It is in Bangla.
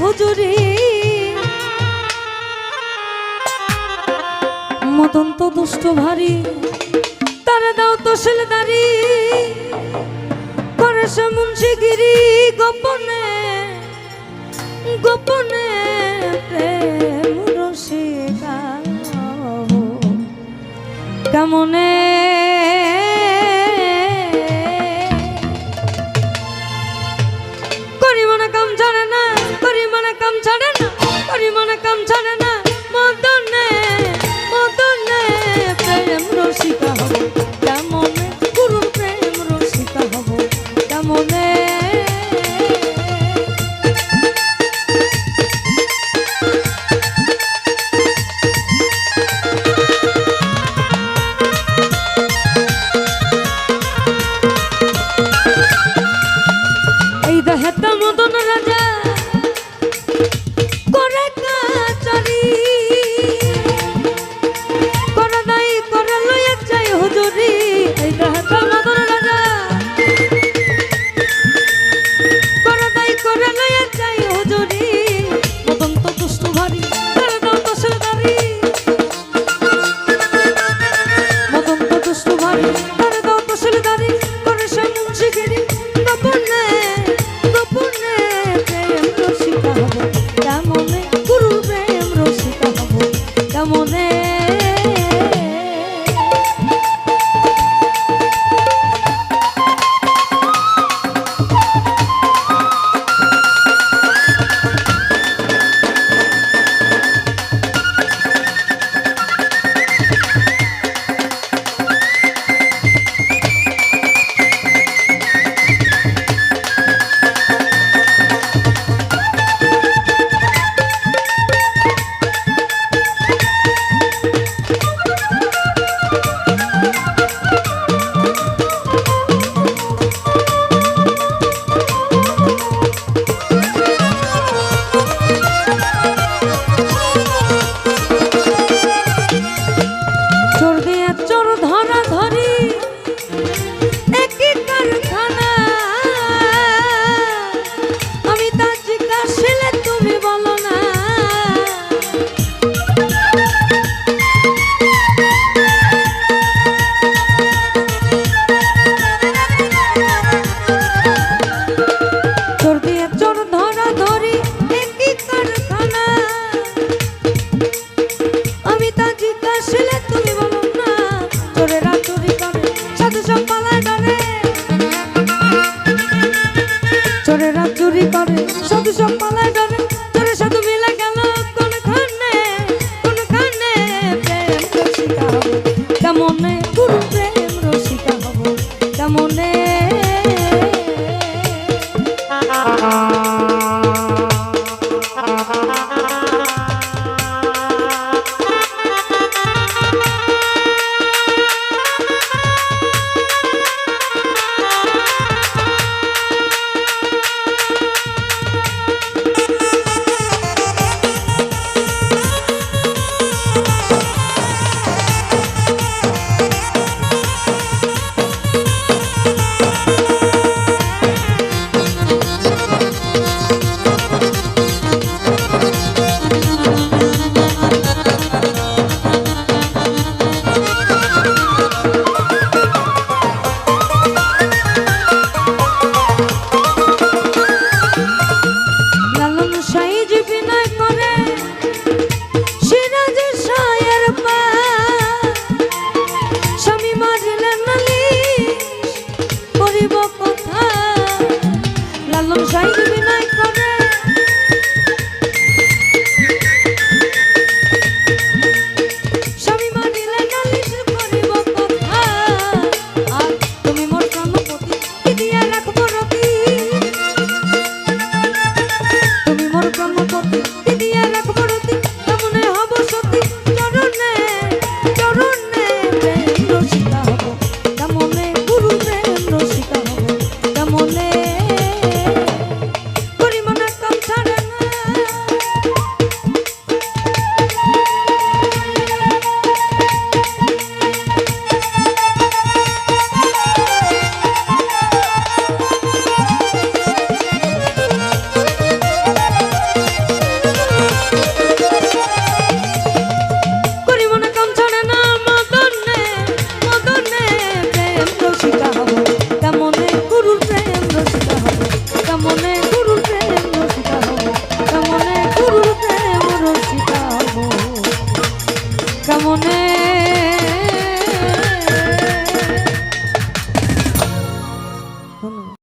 হুজুরি মদন্ত দুষ্ট ভারী, তার দাও তো তসলদারি করে সে মুন্সিগিরি গোপনে গোপনে প্রেম রসিকা কেমনে ধরা ধরি Música